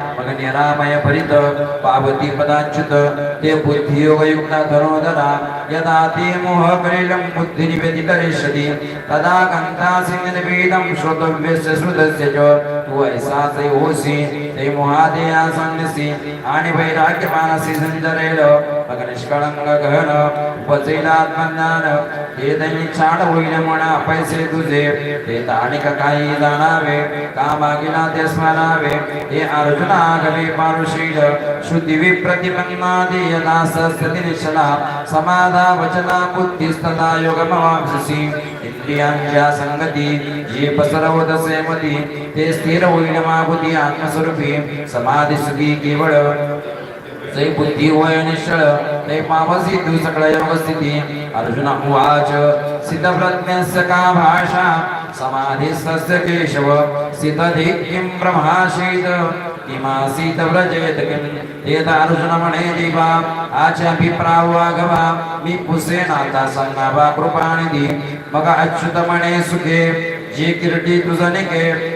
पावती पावतीपदाच्युत ते बुद्धियोगयुक्ता तनोदरा यदा ते मोहकलिलं बुद्धिनिवेदि करिष्यति तदा कन्तासिन्निपीडं श्रोतव्यस्य श्रुतस्य च तु ऐसा सयोसि ते मोहादेया सन्निसि आणि वैराग्यमानसि सञ्जरेण मग निष्कळङ्गगहन उपचैलात्मज्ञान दैवी छाड होईल म्हणा पैसे तुझे ते ताणिक काही जाणावे का मागिला ते स्मरावे हे अर्जुना गवे पारुशील शुद्धिवी प्रतिपन्नादि यदा सरस्वती निश्चला समाधा वचना बुद्धिस्तथा योगमवांसि इंद्रियांच्या संगती जे पसरवत सेमती ते स्थिर होईल मागुती आत्मस्वरूपी समाधी सुखी केवळ जय बुद्धी वय निश्चळ तय मामसिद्धू सकळ योगस्थिती अर्जुन उवाच सिद्धप्रज्ञस्य का भाषा समाधिस्तस्य केशव सिद्धधि किं प्रभाषेत किमासीत व्रजेत किम् येत अर्जुन म्हणे दिवा आच अभिप्रावागवा मी पुसे नाता संगावा दि मग अच्युत मणे सुखे जे किरटी तुझ निके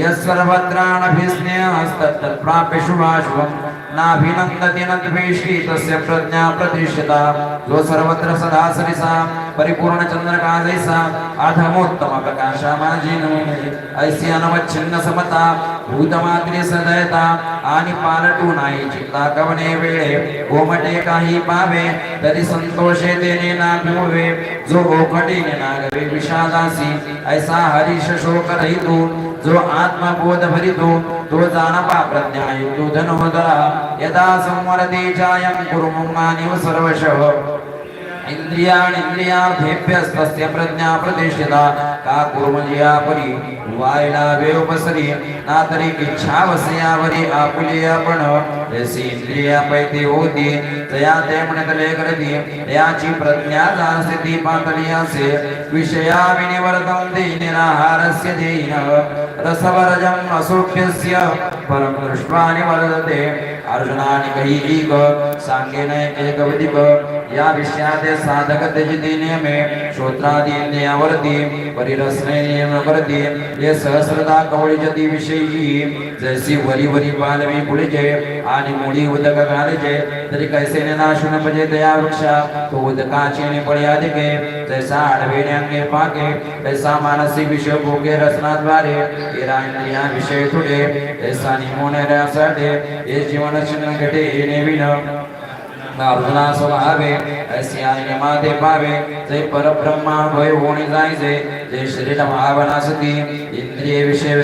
यस्वरभद्राणभिस्नेहस्तत्तत्प्राप्यशुभाशुभम् नाभिनन्दति न द्वेष्टि तस्य प्रज्ञा प्रतिष्ठिता यो सर्वत्र सदा सरिसा परिपूर्णचन्द्रकाजैसा अधमोत्तमप्रकाशमाजीनम् ऐस्य अनवच्छिन्न समता भूतमात्रे सदयता आणि पालटू नाही चित्ता कवने वेळे ओमटे काही पावे तरी संतोषे ना नाभिमुवे जो ओखटीने नागवे विषादासी ऐसा हरीश शोक रहितो जो आत्मा आत्मबोध भरितो तो जानपा प्रज्ञायुक्तो धनोदरा यदा संवरते चायं कुरु इंद्रिया सर्वशः इन्द्रियाणि इन्द्रियार्थेभ्यस्तस्य प्रज्ञा प्रतिष्ठिता का कुरमलिया परी वायला वेवपसरी ना तरी की छाव इच्छा वसयावरी आपुलिया पण ऐसी इंद्रिया पैते होती तया ते मने तले म्हणतले करती याची प्रज्ञा दी पातळी से विषया विनिवर्तम ते निराहारस्य देयिन रसवरजम असुख्यस्य परम दृष्ट्वा निवर्तते अर्जुनानि कही एक सांगेन एक विदिप या विषयाते साधक त्यजती नियमे श्रोत्रादी इंद्रियावरती परि वीरस्नेमृति ये सहस्रदा कवळिजती विषयी जैसी वरी वरी बालवी पुळिजे आणि मुळी उदक घालिजे तरी कैसे ने नाशून पजे दया वृक्षा तो उदकाचे ने पळ्या दिगे जैसा आडवेने अंगे पाके तैसा मानसी विषय भोगे रसनाद्वारे इरा इंद्रिया विषय थुडे तैसा निमोने रसाडे हे जीवन चिन्ह घटे हे नेविन अर्जुना स्वभावे ऐसिया यमा दे पावे जे परब्रह्मा भय होने जाय जे जे श्री रमावनासती इंद्रिय विषय